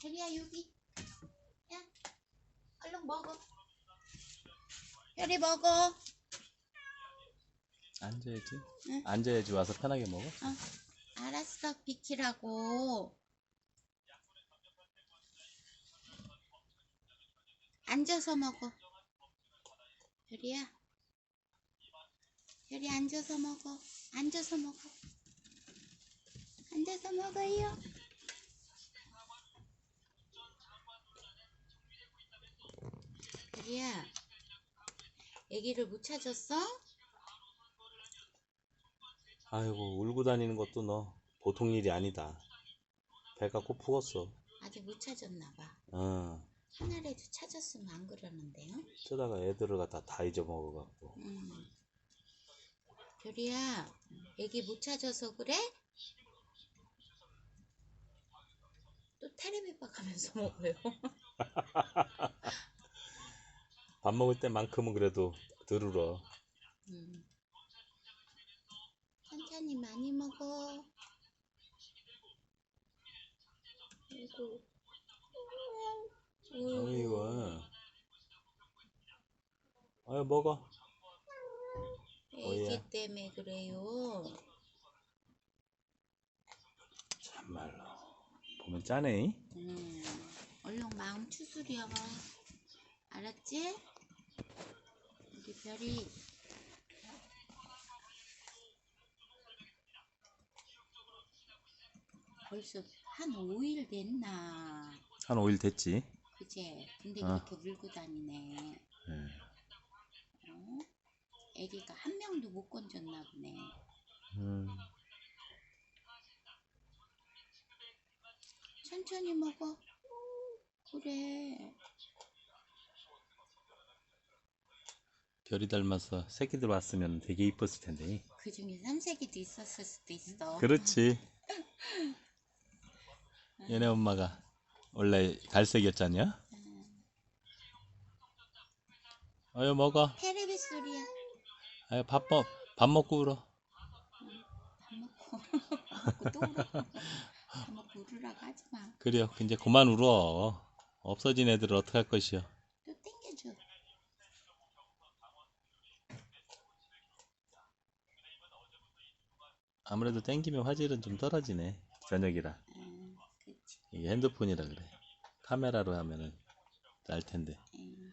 별이야 여기. 야, 얼른 먹어. 별이 먹어. 앉아야지. 응. 앉아야지 와서 편하게 먹어. 어, 알았어 비키라고. 앉아서 먹어. 별이야. 별이 앉아서 먹어. 앉아서 먹어. 앉아서 먹어요. 별이야. 애기를 못 찾았어? 아이고 울고 다니는 것도 너 보통 일이 아니다. 배가 고프겠어. 아직 못 찾았나 봐. 어. 하나라도 찾았으면 안 그러는데요? 쓰다가 애들을 갖다 다 잊어먹어갖고. 음. 별이야, 애기 못 찾아서 그래? 또 테레비바 가면서 먹어요. 밥 먹을 때만큼은 그래도 들으러. 음. 천천히 많이 먹어. 아이고. 아유 먹어. 애기 뭐야? 때문에 그래요. 참말로. 보면 짜네. 음. 얼른 마음 추스려. 알았지? 별이 벌써 한 5일 됐나? 한 5일 됐지. 그제? 근데 어. 그렇게 물고 다니네. 예. 어? 애기가 한 명도 못 건졌나 보네. 음. 천천히 먹어. 그래. 별이 닮아서 새끼들 왔으면 되게 이뻤을 텐데. 그 중에 삼색이도 있었을 수도 있어. 그렇지. 얘네 엄마가 원래 갈색이었잖냐? 어여 먹어. 테레비 소리야. 아유 밥, 먹, 밥 먹고 울어. 밥 먹고 또 울어. 밥 먹고 울으라고 하지 마. 그래요. 이제 그만 울어. 없어진 애들을 어떡할 것이요. 또 땡겨줘. 아무래도 땡기면 화질은 좀 떨어지네. 저녁이라. 음, 그치. 이게 핸드폰이라 그래. 카메라로 하면은 날 텐데. 음.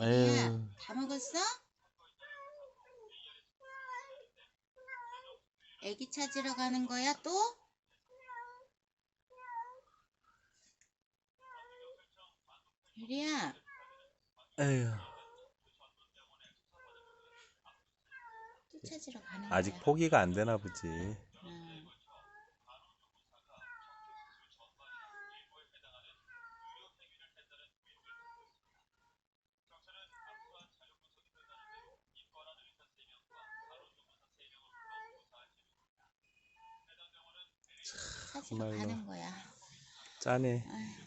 에휴. 야, 다 먹었어? 애기 찾으러 가는 거야 또? 유리야, 에휴. 또 찾으러 가는 아직. 포기가 안 되나 보지. 음. 찾으러 정말로. 가는 거야. 짜네. 아휴.